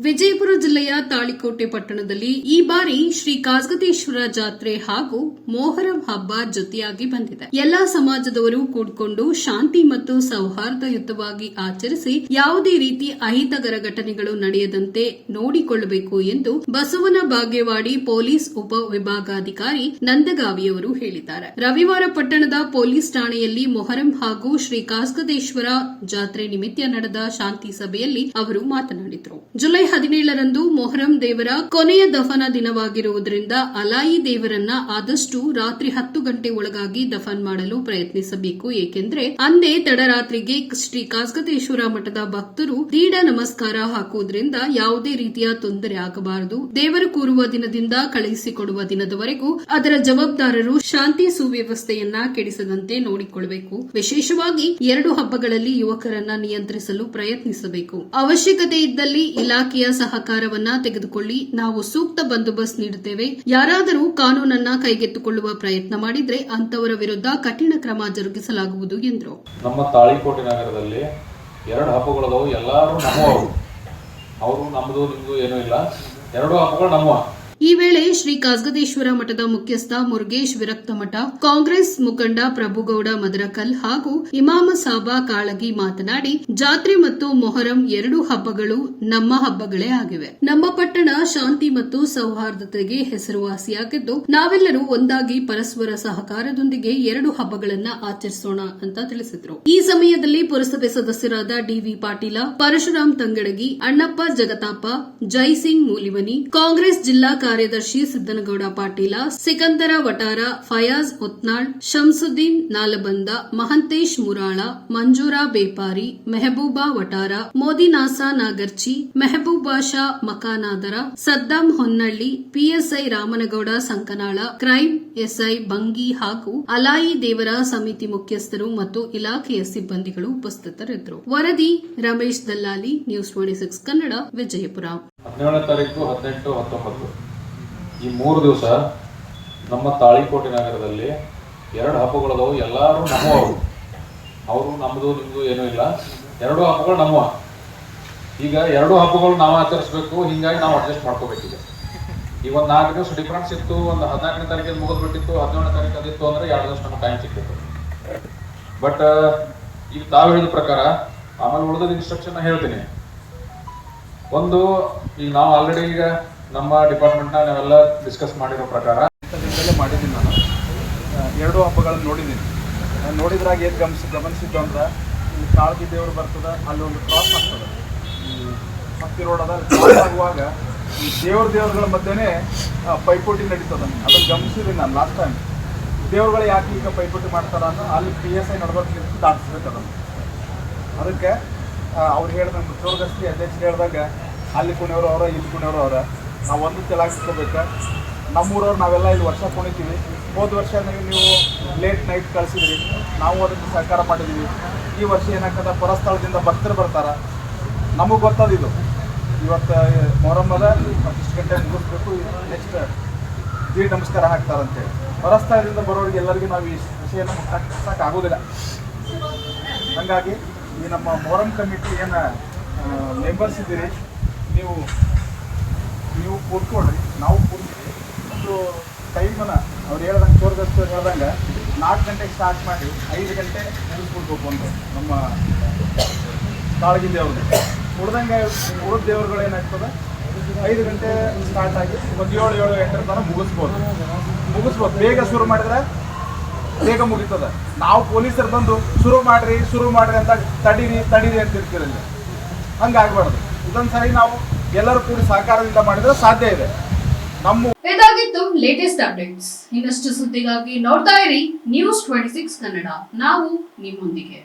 ವಿಜಯಪುರ ಜಿಲ್ಲೆಯ ತಾಳಿಕೋಟೆ ಪಟ್ಟಣದಲ್ಲಿ ಈ ಬಾರಿ ಶ್ರೀ ಕಾಸಗತೇಶ್ವರ ಜಾತ್ರೆ ಹಾಗೂ ಮೊಹರಂ ಹಬ್ಬ ಜೊತೆಯಾಗಿ ಬಂದಿದೆ. ಎಲ್ಲಾ ಸಮಾಜದವರು ಕೂಡಿಕೊಂಡು ಶಾಂತಿ ಮತ್ತು ಸೌಹಾರ್ದಯುತವಾಗಿ ಆಚರಿಸಿ ಯಾವುದೇ ರೀತಿ ಅಹಿತಕರ ಘಟನೆಗಳು ನಡೆಯದಂತೆ ನೋಡಿಕೊಳ್ಳಬೇಕು ಎಂದು ಬಸವನ ಬಾಗೇವಾಡಿ ಪೊಲೀಸ್ ಉಪ ವಿಭಾಗಾಧಿಕಾರಿ ನಂದಗಾವಿಯವರು ಹೇಳಿದ್ದಾರೆ. ರವಿವಾರ ಪಟ್ಟಣದ ಪೊಲೀಸ್ ಠಾಣೆಯಲ್ಲಿ ಮೊಹರಂ ಹಾಗೂ ಶ್ರೀ ಕಾಸಗದೇಶ್ವರ ಜಾತ್ರೆ ನಿಮಿತ್ತ ನಡೆದ ಶಾಂತಿ ಸಭೆಯಲ್ಲಿ ಅವರು ಮಾತನಾಡಿದರು. ಜುಲೈ ಹದಿನೇಳರಂದು ಮೊಹರಂ ದೇವರ ಕೊನೆಯ ದಫನ ದಿನವಾಗಿರುವುದರಿಂದ ಅಲಾಯಿ ದೇವರನ್ನ ಆದಷ್ಟು ರಾತ್ರಿ ಹತ್ತು ಗಂಟೆ ಒಳಗಾಗಿ ದಫನ್ ಮಾಡಲು ಪ್ರಯತ್ನಿಸಬೇಕು. ಏಕೆಂದರೆ ಅಂದೇ ತಡರಾತ್ರಿಗೆ ಶ್ರೀ ಕಾಸ್ಗತೇಶ್ವರ ಮಠದ ಭಕ್ತರು ದೀಡ ನಮಸ್ಕಾರ ಹಾಕುವುದರಿಂದ ಯಾವುದೇ ರೀತಿಯ ತೊಂದರೆ ಆಗಬಾರದು. ದೇವರು ಕೂರುವ ದಿನದಿಂದ ಕಳುಹಿಸಿಕೊಡುವ ದಿನದವರೆಗೂ ಅದರ ಜವಾಬ್ದಾರರು ಶಾಂತಿ ಸುವ್ಯವಸ್ಥೆಯನ್ನ ಕೆಡಿಸದಂತೆ ನೋಡಿಕೊಳ್ಳಬೇಕು ವಿಶೇಷವಾಗಿ ಎರಡು ಹಬ್ಬಗಳಲ್ಲಿ ಯುವಕರನ್ನ ನಿಯಂತ್ರಿಸಲು ಪ್ರಯತ್ನಿಸಬೇಕು. ಅವಶ್ಯಕತೆ ಇದ್ದಲ್ಲಿ ಇಲಾಖೆಯ ಸಹಕಾರವನ್ನ ತೆಗೆದುಕೊಳ್ಳಿ. ನಾವು ಸೂಕ್ತ ಬಂದೋಬಸ್ತ್ ನೀಡುತ್ತೇವೆ. ಯಾರಾದರೂ ಕಾನೂನನ್ನ ಕೈಗೆತ್ತಿಕೊಳ್ಳುವ ಪ್ರಯತ್ನ ಮಾಡಿದ್ರೆ ಅಂತವರ ವಿರುದ್ಧ ಕಠಿಣ ಕ್ರಮ ಜರುಗಿಸಲಾಗುವುದು ಎಂದರು. ನಮ್ಮ ತಾಳಿಕೋಟೆ ನಗರದಲ್ಲಿ ಎರಡು ಹಬ್ಬಗಳದವು ಎಲ್ಲರೂ ನಮ್ಮವರು. ಅವರು ನಮ್ಮದು ನಿಮ್ಮದು ಏನೂ ಇಲ್ಲ. ಎರಡು ಹಬ್ಬಗಳು ನಮ್ಮ. ಈ ವೇಳೆ ಶ್ರೀ ಕಾಸ್ಗದೇಶ್ವರ ಮಠದ ಮುಖ್ಯಸ್ಥ ಮುರುಗೇಶ್ ವಿರಕ್ತ ಮಠ, ಕಾಂಗ್ರೆಸ್ ಮುಖಂಡ ಪ್ರಭುಗೌಡ ಮದರಕಲ್ ಹಾಗೂ ಇಮಾಮ ಸಾಬಾ ಕಾಳಗಿ ಮಾತನಾಡಿ, ಜಾತ್ರೆ ಮತ್ತು ಮೊಹರಂ ಎರಡೂ ಹಬ್ಬಗಳು ನಮ್ಮ ಹಬ್ಬಗಳೇ ಆಗಿವೆ. ನಮ್ಮ ಪಟ್ಟಣ ಶಾಂತಿ ಮತ್ತು ಸೌಹಾರ್ದತೆಗೆ ಹೆಸರುವಾಸಿಯಾಗಿದ್ದು, ನಾವೆಲ್ಲರೂ ಒಂದಾಗಿ ಪರಸ್ಪರ ಸಹಕಾರದೊಂದಿಗೆ ಎರಡು ಹಬ್ಬಗಳನ್ನು ಆಚರಿಸೋಣ ಅಂತ ತಿಳಿಸಿದ್ರು. ಈ ಸಮಯದಲ್ಲಿ ಪುರಸಭೆ ಸದಸ್ಯರಾದ ಡಿವಿ ಪಾಟೀಲ, ಪರಶುರಾಮ್ ತಂಗಡಗಿ, ಅಣ್ಣಪ್ಪ ಜಗತಾಪ, ಜೈಸಿಂಗ್ ಮೂಲಿವನಿ, ಕಾಂಗ್ರೆಸ್ ಜಿಲ್ಲಾ ಕಾರ್ಯದರ್ಶಿ Siddanagouda Patil, Sikandar Vatar Fayaz Hotnal Shamsuddin Nalband, Mahantesh Murala, Manjura Bepari, Mehbooba Vatara Modinasa Nagarchi Mehbooba Sha Makanadara Saddam Honnalli, PSI Ramanagouda Sankanala crime SI Bangi ಹಾಗೂ ಅಲಾಯಿ ದೇವರ ಸಮಿತಿ ಮುಖ್ಯಸ್ಥರು ಮತ್ತು ಇಲಾಖೆಯ ಸಿಬ್ಬಂದಿಗಳು ಉಪಸ್ಥಿತರಿದ್ದರು. ವರದಿ, Ramesh Dallali, news twenty six Kannada, Vijayapura. ಹದಿನೇಳನೇ ತಾರೀಕು ಹದಿನೆಂಟು ಹತ್ತೊಂಬತ್ತು. ಈ ಮೂರು ದಿವಸ ನಮ್ಮ ತಾಳಿಕೋಟೆ ನಗರದಲ್ಲಿ ಎರಡು ಹಬ್ಬಗಳದವು, ಎಲ್ಲರೂ ನಮ್ಮವರು. ಅವರು ನಮ್ಮದು ನಿಮ್ಮದು ಏನೂ ಇಲ್ಲ. ಎರಡು ಹಬ್ಬಗಳು ನಮ್ಮ. ಈಗ ಎರಡು ಹಬ್ಬಗಳು ನಾವು ಆಚರಿಸ್ಬೇಕು, ಹಿಂಗಾಗಿ ನಾವು ಅಡ್ಜಸ್ಟ್ ಮಾಡ್ಕೋಬೇಕಿದೆ. ಈಗ ಒಂದು ನಾಲ್ಕು ದಿವಸ ಡಿಫ್ರೆನ್ಸ್ ಇತ್ತು, ಒಂದು ಹದಿನಾಲ್ಕನೇ ತಾರೀಕಿಗೆ ಮುಗಿದ್ಬಿಟ್ಟಿತ್ತು, ಹದಿನೇಳನೇ ತಾರೀಕು ಅದಿತ್ತು ಅಂದರೆ ಎರಡು ದಿವಸ ನಮ್ಗೆ ಟೈಮ್ ಸಿಕ್ಕಿತ್ತು. ಬಟ್ ಈಗ ತಾವು ಹೇಳಿದ ಪ್ರಕಾರ, ಆಮೇಲೆ ಉಳಿದ ಇನ್ಸ್ಟ್ರಕ್ಷನ್ ಹೇಳ್ತೀನಿ. ಒಂದು, ಈಗ ನಾವು ಆಲ್ರೆಡಿ ಈಗ ನಮ್ಮ ಡಿಪಾರ್ಟ್ಮೆಂಟ್ನ ನಾವೆಲ್ಲ ಡಿಸ್ಕಸ್ ಮಾಡಿರೋ ಪ್ರಕಾರ. ಮಾಡಿದ್ದೀನಿ ನಾನು. ಎರಡು ಹಬ್ಬಗಳನ್ನು ನೋಡಿದ್ದೀನಿ. ನಾನು ನೋಡಿದ್ರಾಗ ಏನು ಗಮನಿಸಿ ಗಮನಿಸಿದ್ದು ಅಂದ್ರೆ ಇಲ್ಲಿ ಕಾಳಜಿ ದೇವರು ಬರ್ತದೆ, ಅಲ್ಲಿ ಒಂದು ಕ್ರಾಸ್ ಆಗ್ತದೆ. ಹತ್ತಿ ರೋಡ್ ಅದ ಕ್ರಾಸ್ ಆಗುವಾಗ ಈ ದೇವ್ರ ದೇವ್ರಗಳ ಮಧ್ಯೆ ಪೈಪೋಟಿ ನಡೀತದೆ. ಅದನ್ನು ಗಮನಿಸಿದ್ದೀನಿ ನಾನು ಲಾಸ್ಟ್ ಟೈಮ್ ದೇವ್ರುಗಳು ಯಾಕೆ ಈಗ ಪೈಪೋಟಿ ಮಾಡ್ತಾರ ಅಂದ್ರೆ ಅಲ್ಲಿ ಪಿ ಎಸ್ ಐ ನಡ್ಬೇಕು ದಾಟಿಸ್ಬೇಕು ಅದಕ್ಕೆ ಅವ್ರು ಹೇಳ್ದಂಗೆ ಮುಚ್ಚೋರ್ಗಸ್ತಿ ಅಧ್ಯಕ್ಷರು ಹೇಳ್ದಾಗ, ಅಲ್ಲಿ ಕುಣಿಯವರು ಅವರ, ಇಲ್ಲಿ ಕುಣಿಯವರು ಅವರ. ನಾವು ಒಂದು ತೆಲಾಗಿಸ್ಕೋಬೇಕು ನಮ್ಮೂರವ್ರು ನಾವೆಲ್ಲ ಇಲ್ಲಿ ವರ್ಷ ಕುಣಿತೀವಿ ಹೋದ ವರ್ಷ ನೀವು ನೀವು ಲೇಟ್ ನೈಟ್ ಕಳಿಸಿದ್ರಿ. ನಾವು ಅದಕ್ಕೆ ಸಹಕಾರ ಮಾಡಿದ್ದೀವಿ. ಈ ವರ್ಷ ಏನಾಗ್ತದೆ? ಪರಸ್ಥಳದಿಂದ ಭಕ್ತರು ಬರ್ತಾರೆ. ನಮಗೆ ಗೊತ್ತದ ಇದು. ಇವತ್ತು ಮೊಹರಮ್ಮದ ಇಷ್ಟು ಗಂಟೆ ಮುಗಿಸ್ಬೇಕು ನೆಕ್ಸ್ಟ್ ದೀ ನಮಸ್ಕಾರ ಹಾಕ್ತಾರಂತೇಳಿ ಪರಸ್ಥಳದಿಂದ ಬರೋರಿಗೆ ಎಲ್ಲರಿಗೂ ನಾವು ಈ ವಿಷಯನ ಆಗೋದಿಲ್ಲ. ಹಾಗಾಗಿ ಈ ನಮ್ಮ ಮೊಹರಂ ಕಮಿಟಿ ಏನು ಮೆಂಬರ್ಸ್ ಇದ್ದೀರಿ, ನೀವು ನೀವು ಕೂತ್ಕೊಳ್ಳ್ರಿ ನಾವು ಕೂತ್ಕೊಳ್ಳಿ. ಒಂದು ಟೈಮನ್ನು ಅವ್ರು ಹೇಳ್ದಂಗೆ ಚೋರ್ಗಸ್ತು ಹೇಳ್ದಂಗೆ ನಾಲ್ಕು ಗಂಟೆಗೆ ಸ್ಟಾರ್ಟ್ ಮಾಡಿ ಐದು ಗಂಟೆ ಮುಗಿಸ್ಬಿಡ್ಬೇಕು ಅಂತ ನಮ್ಮ ಕಾಳಗಿ ದೇವ್ರಿಗೆ ಉಳ್ದಂಗೆ ಉಳಿದ ದೇವ್ರುಗಳು ಏನಾಗ್ತದೆ? ಐದು ಗಂಟೆ ಸ್ಟಾರ್ಟ್ ಆಗಿ ಒಂದು ಏಳು ಏಳು ಗಂಟೆ ತನಕ ಮುಗಿಸ್ಬೋದು. ಮುಗಿಸ್ಬೋದು. ಬೇಗ ಶುರು ಮಾಡಿದ್ರೆ ಬೇಗ ಮುಗೀತದೆ. ನಾವು ಪೊಲೀಸರು ಬಂದು ಶುರು ಮಾಡ್ರಿ ಶುರು ಮಾಡ್ರಿ ಅಂತ ತಡೀರಿ ತಡೀರಿ ಅಂತ ಇರ್ತಿರಲ್ಲಿ. ಹಂಗಾಗ್ಬಾರ್ದು. ಇದೊಂದು ಸರಿ ನಾವು ಎಲ್ಲರೂ ಕೂಡಿ ಸಹಕಾರದಿಂದ ಮಾಡಿದ್ರೆ ಸಾಧ್ಯ ಇದೆ. ನಮ್ಮ ಇದಾಗಿತ್ತು ಲೇಟೆಸ್ಟ್ ಅಪ್ಡೇಟ್ಸ್ ಇನ್ನಷ್ಟು ಸುದ್ದಿಗಾಗಿ ನೋಡ್ತಾ ಇರಿ ನ್ಯೂಸ್ ಟ್ವೆಂಟಿ ಸಿಕ್ಸ್ ಕನ್ನಡ. ನಾವು ನಿಮ್ಮೊಂದಿಗೆ.